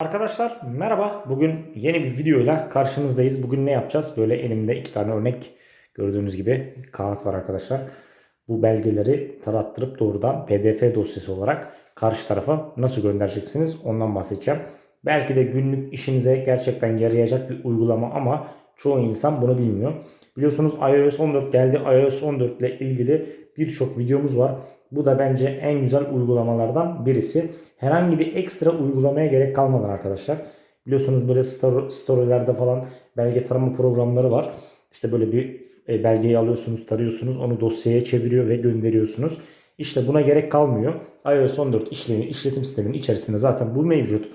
Arkadaşlar merhaba. Bugün yeni bir videoyla karşınızdayız. Bugün ne yapacağız? Böyle elimde iki tane örnek gördüğünüz gibi kağıt var arkadaşlar. Bu belgeleri tarattırıp doğrudan pdf dosyası olarak karşı tarafa nasıl göndereceksiniz ondan bahsedeceğim. Belki de günlük işinize gerçekten yarayacak bir uygulama ama çoğu insan bunu bilmiyor. Biliyorsunuz iOS 14 geldi. iOS 14 ile ilgili birçok videomuz var. Bu da bence en güzel uygulamalardan birisi. Herhangi bir ekstra uygulamaya gerek kalmadan arkadaşlar. Biliyorsunuz böyle story, storylerde falan belge tarama programları var. İşte böyle bir e, belgeyi alıyorsunuz, tarıyorsunuz, onu dosyaya çeviriyor ve gönderiyorsunuz. İşte buna gerek kalmıyor. iOS 14 işlemi, işletim sisteminin içerisinde zaten bu mevcut.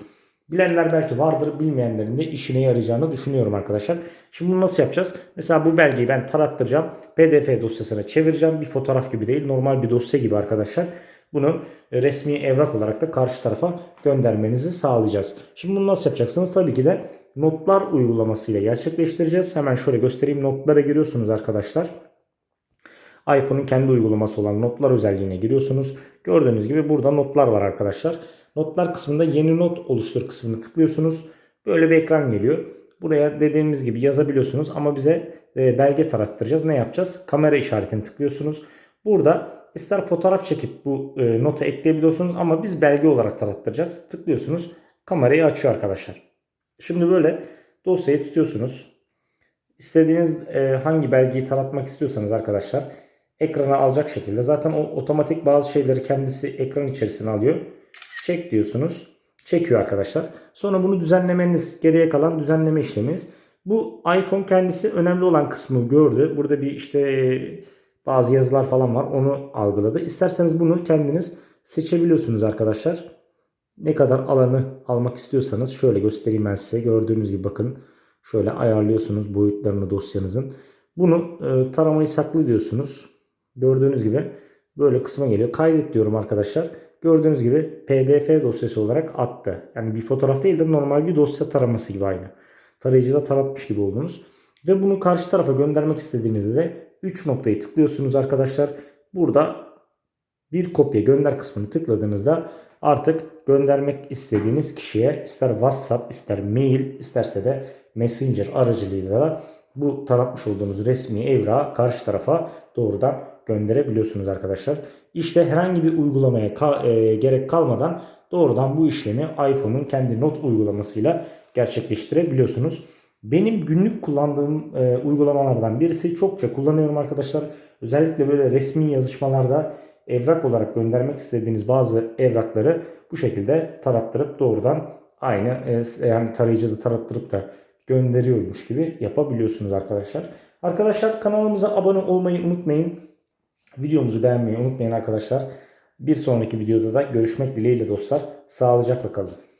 Bilenler belki vardır, bilmeyenlerin de işine yarayacağını düşünüyorum arkadaşlar. Şimdi bunu nasıl yapacağız? Mesela bu belgeyi ben tarattıracağım. PDF dosyasına çevireceğim. Bir fotoğraf gibi değil, normal bir dosya gibi arkadaşlar. Bunu resmi evrak olarak da karşı tarafa göndermenizi sağlayacağız. Şimdi bunu nasıl yapacaksınız? Tabii ki de notlar uygulamasıyla gerçekleştireceğiz. Hemen şöyle göstereyim. Notlara giriyorsunuz arkadaşlar iPhone'un kendi uygulaması olan notlar özelliğine giriyorsunuz. Gördüğünüz gibi burada notlar var arkadaşlar. Notlar kısmında yeni not oluştur kısmını tıklıyorsunuz. Böyle bir ekran geliyor. Buraya dediğimiz gibi yazabiliyorsunuz ama bize e, belge tarattıracağız. Ne yapacağız? Kamera işaretini tıklıyorsunuz. Burada ister fotoğraf çekip bu e, nota ekleyebiliyorsunuz ama biz belge olarak tarattıracağız. Tıklıyorsunuz. Kamerayı açıyor arkadaşlar. Şimdi böyle dosyayı tutuyorsunuz. İstediğiniz e, hangi belgeyi taratmak istiyorsanız arkadaşlar ekrana alacak şekilde. Zaten o otomatik bazı şeyleri kendisi ekran içerisine alıyor. Çek diyorsunuz. Çekiyor arkadaşlar. Sonra bunu düzenlemeniz geriye kalan düzenleme işleminiz. Bu iPhone kendisi önemli olan kısmı gördü. Burada bir işte e, bazı yazılar falan var. Onu algıladı. İsterseniz bunu kendiniz seçebiliyorsunuz arkadaşlar. Ne kadar alanı almak istiyorsanız şöyle göstereyim ben size. Gördüğünüz gibi bakın. Şöyle ayarlıyorsunuz boyutlarını dosyanızın. Bunu e, taramayı saklı diyorsunuz. Gördüğünüz gibi böyle kısma geliyor. Kaydet diyorum arkadaşlar. Gördüğünüz gibi pdf dosyası olarak attı. Yani bir fotoğraf değil de normal bir dosya taraması gibi aynı. Tarayıcıda taratmış gibi oldunuz. Ve bunu karşı tarafa göndermek istediğinizde de 3 noktayı tıklıyorsunuz arkadaşlar. Burada bir kopya gönder kısmını tıkladığınızda artık göndermek istediğiniz kişiye ister WhatsApp ister mail isterse de Messenger aracılığıyla bu taratmış olduğunuz resmi evrağı karşı tarafa doğrudan gönderebiliyorsunuz arkadaşlar. İşte herhangi bir uygulamaya ka- e, gerek kalmadan doğrudan bu işlemi iPhone'un kendi not uygulamasıyla gerçekleştirebiliyorsunuz. Benim günlük kullandığım e, uygulamalardan birisi çokça kullanıyorum arkadaşlar. Özellikle böyle resmi yazışmalarda evrak olarak göndermek istediğiniz bazı evrakları bu şekilde tarattırıp doğrudan aynı e, yani tarayıcıda tarattırıp da gönderiyormuş gibi yapabiliyorsunuz arkadaşlar. Arkadaşlar kanalımıza abone olmayı unutmayın. Videomuzu beğenmeyi unutmayın arkadaşlar. Bir sonraki videoda da görüşmek dileğiyle dostlar. Sağlıcakla kalın.